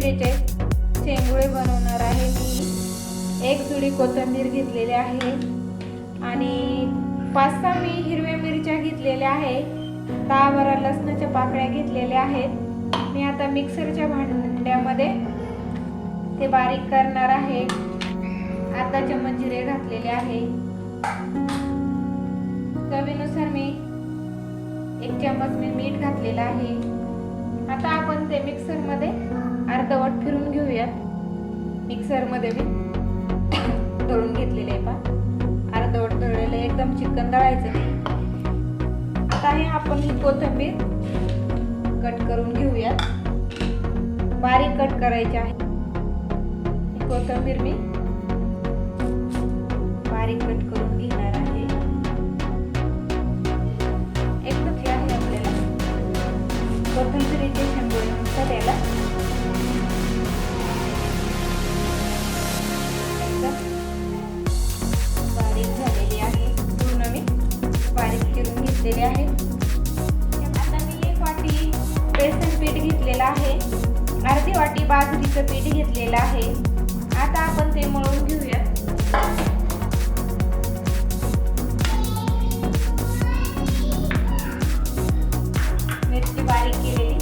बेचे शेंगुळे बनवणार आहे मी. एक जुडी कोथिंबीर घेतलेली आहे. आणि पाच सहा मी हिरव्या मिरच्या घेतलेल्या आहे दहा बारा लसणाच्या पाकळ्या घेतलेल्या आहेत. मी आता मिक्सरच्या भांड्यामध्ये ते बारीक करणार आहे. अर्धा चम्मच जिरे घातलेले आहे. चवीनुसार मी एक चम्मच मी मीठ घातलेला आहे. आता आपण ते मिक्सरमध्ये अर्धवट फिरून घेऊयात. मिक्सरमध्ये मी दळून घेतलेले आहे पा अर्धवट दळलेलं एकदम चिकन दळायचं नाही आता हे आपण ही कोथिंबीर कट करून घेऊयात. बारीक कट करायची आहे. कोथंबीर कोथिंबीर मी बारीक कट करून घेतलेली आहे. आता मी एक वाटी बेसन पीठ घेतलेलं आहे. अर्धी वाटी बाजरीचं पीठ घेतलेलं आहे. आता आपण ते मळून घेऊयात मिरची बारीक केलेली.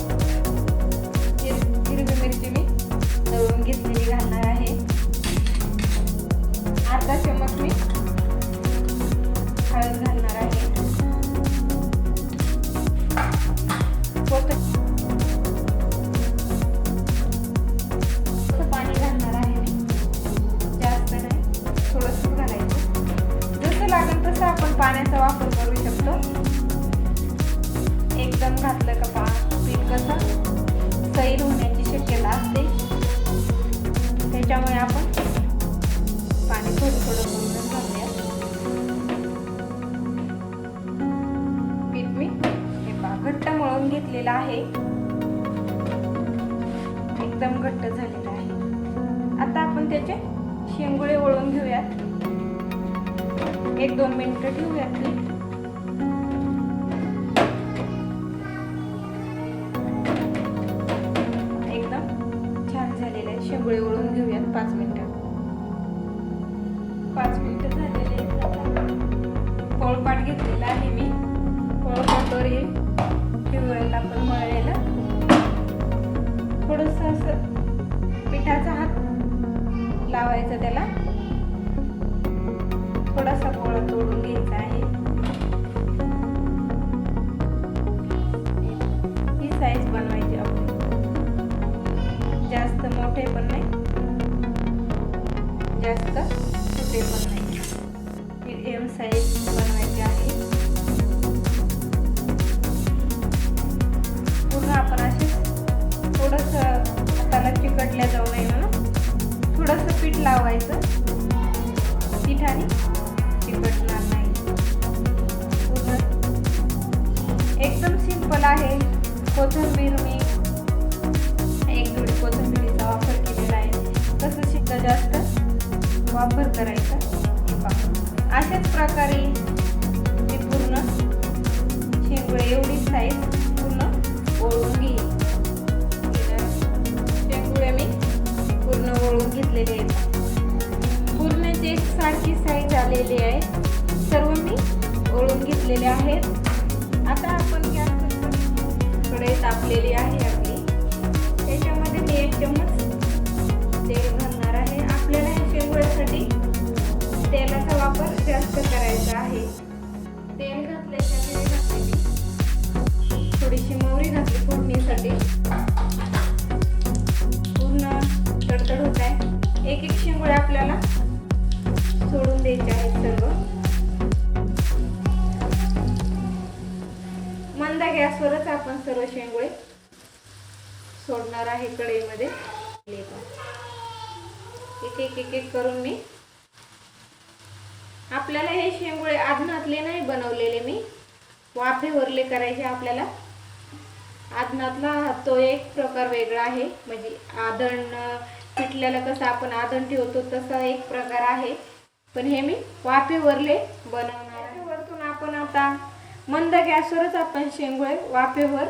हिरवी मिरची मी दळून घेतलेली घालणार आहे. अर्धा चमच मी हळद लागेल तसं आपण पाण्याचा वापर करू शकतो? एकदम घातलं का पा पीठ कसं? सैल होण्याची शक्यता असते. त्याच्यामुळे आपण पाणी थोडं थोडं करूनच घालूया. पीठ मी हे पा घट्ट मळून घेतलेलं आहे. एकदम घट्ट झालेलं आहे. आता आपण त्याचे शेंगुळे वळून घेऊयात. एक दोन मिनटं ठेवूयात मी एकदम छान झालेलं आहे. शेंगुळे वळून घेऊयात पाच मिनिटं. पाच मिनिटं झालेले पोळपाट घेतलेला आहे मी. पोळपाटवर हे पिवळ्याला आपण मळलेलं. थोडंसं असं पिठाचा हात लावायचा त्याला. थोडासा जास्त छोटे पण नाही. मीडियम साईज बनवायची आहे. पूर्ण आपण असे थोडंसं हाताला चिकटल्या जाऊ नये म्हणून थोडंसं पीठ लावायचं. पिठाने चिकटणार नाही. पूर्ण. एकदम सिंपल आहे. कोथिंबीर मी वापर करायचा. पहा. अशाच प्रकारे मी पूर्ण शेंगुळे एवढी साईज पूर्ण ओळून घेईन शेंगुळे मी पूर्ण ओळून घेतलेले आहेत. पूर्णची एक सारखी साईज आलेली आहे सर्व मी ओळून घेतलेले आहेत. आता आपण गॅसकडे तापलेली आहे आपली. त्याच्यामध्ये मी एक चम्मच तेल गॅसवरच आपण सर्व शेंगोळे सोडणार आहे कढईमध्ये. एक एक एक एक करून मी आपल्याला हे शेंगोळे आदनातले नाही बनवलेले मी. वाफेवरले करायचे आपल्याला. आदनातला तो एक प्रकार वेगळा आहे. म्हणजे आदण पिठल्याला कसं आपण आदण ठेवतो तसा एक प्रकार आहे. पण हे मी वाफेवरले बनवणार वरतून आपण आता मंद गॅसवरच आपण शेंगोळे वाफेवर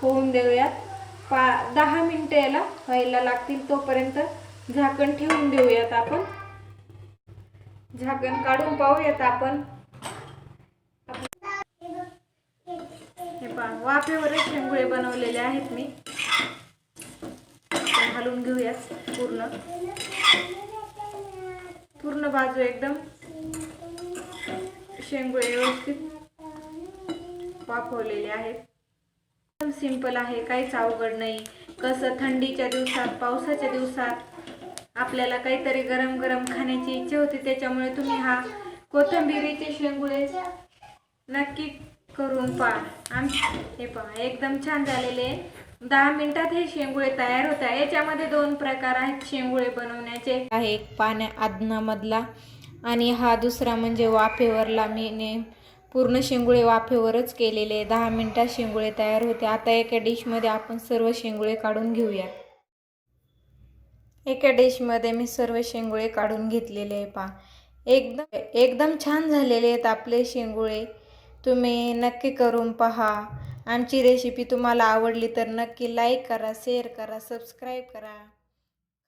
होऊन देऊयात. पा दहा मिनटं याला व्हायला लागतील तोपर्यंत झाकण ठेवून देऊयात आपण. झाकण काढून पाहूयात आपण. हे पहा वाफेवरच शेंगुळे बनवलेले आहेत मी. घालून घेऊयात पूर्ण. पूर्ण बाजू एकदम शेंगुळे व्यवस्थित वाफवलेले आहेत. एकदम सिंपल आहे काहीच अवघड नाही. कसं थंडीच्या दिवसात पावसाच्या दिवसात आपल्याला काहीतरी गरम गरम खाण्याची इच्छा होती त्याच्यामुळे तुम्ही हा कोथिंबिरीचे शेंगुळे नक्की करून पहा. आम हे पहा एकदम छान झालेले दहा मिनिटात हे शेंगुळे तयार होत आहे. याच्यामध्ये दोन प्रकार आहेत शेंगुळे बनवण्याचे. आहे एक पाण्या आदनामधला आणि हा दुसरा म्हणजे वाफेवरला मी ने पूर्ण शेंगुळे वाफेवरच केलेले दहा मिनटात शेंगुळे तयार होते. आता एका डिशमध्ये आपण सर्व शेंगुळे काढून घेऊयात. एका डिशमध्ये मी सर्व शेंगुळे काढून घेतलेले आहे पा एकदम एकदम छान झालेले आहेत आपले शेंगुळे. तुम्ही नक्की करून पहा. आमची रेसिपी तुम्हाला आवडली तर नक्की लाईक करा शेअर करा सबस्क्राईब करा.